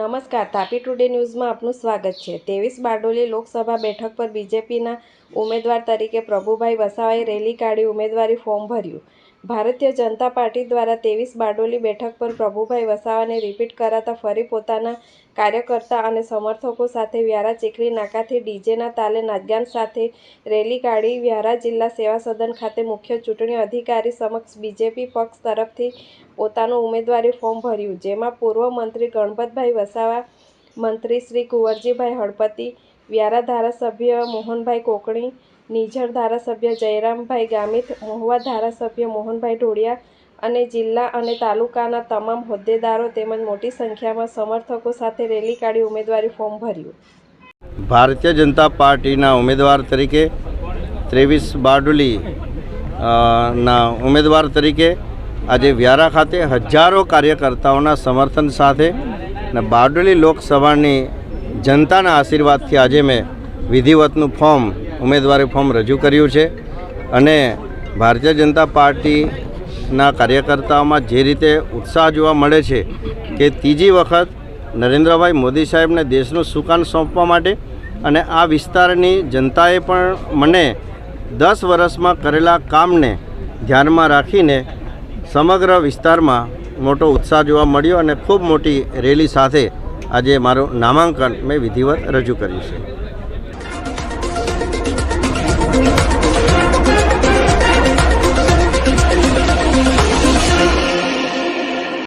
નમસ્કાર. તાપી ટુડે ન્યૂઝમાં આપનું સ્વાગત છે. ત્રેવીસ બારડોલી લોકસભા બેઠક પર બીજેપીના ઉમેદવાર તરીકે પ્રભુભાઈ વસાવાએ રેલી કાઢી ઉમેદવારી ફોર્મ ભર્યું. ભારતીય જનતા પાર્ટી દ્વારા ત્રેવીસ બારડોલી બેઠક પર પ્રભુભાઈ વસાવાને રિપીટ કરાતા ફરી પોતાના કાર્યકર્તા અને સમર્થકો સાથે વ્યારા ચીખલી નાકાથી ડીજેના તાલે નાચગાન સાથે રેલી કાઢી વ્યારા જિલ્લા સેવા સદન ખાતે મુખ્ય ચૂંટણી અધિકારી સમક્ષ બીજેપી પક્ષ તરફથી પોતાનું ઉમેદવારી ફોર્મ ભર્યું, જેમાં પૂર્વ મંત્રી ગણપતભાઈ વસાવા, મંત્રી શ્રી કુંવરજીભાઈ હળપતિ, વ્યારા ધારાસભ્ય મોહનભાઈ કોકણી નીઝર ધારાસભ્ય જયરામભાઈ ગામિત, મહુવા ધારાસભ્ય મોહનભાઈ ઢોળિયા અને જિલ્લા અને તાલુકાના તમામ હોદ્દેદારો તેમજ મોટી સંખ્યામાં સમર્થકો સાથે રેલી કાઢી ઉમેદવારી ફોર્મ ભર્યું. ભારતીય જનતા પાર્ટીના ઉમેદવાર તરીકે ત્રેવીસ બારડોલી ના ઉમેદવાર તરીકે આજે વ્યારા ખાતે હજારો કાર્યકર્તાઓના સમર્થન સાથે અને બારડોલી લોકસભાની જનતાના આશીર્વાદથી આજે મેં વિધિવતનું ફોર્મ ઉમેદવારી ફોર્મ રજૂ કર્યું છે અને ભારતીય જનતા પાર્ટીના કાર્યકર્તાઓમાં જે રીતે ઉત્સાહ જોવા મળે છે કે ત્રીજી વખત નરેન્દ્રભાઈ મોદી સાહેબને દેશનું સુકાન સોંપવા માટે અને આ વિસ્તારની જનતાએ પણ મને દસ વર્ષમાં કરેલા કામને ધ્યાનમાં રાખીને સમગ્ર વિસ્તારમાં મોટો ઉત્સાહ જોવા મળ્યો અને ખૂબ મોટી રેલી સાથે આજે મારું નામાંકન મેં વિધિવત રજૂ કર્યું છે.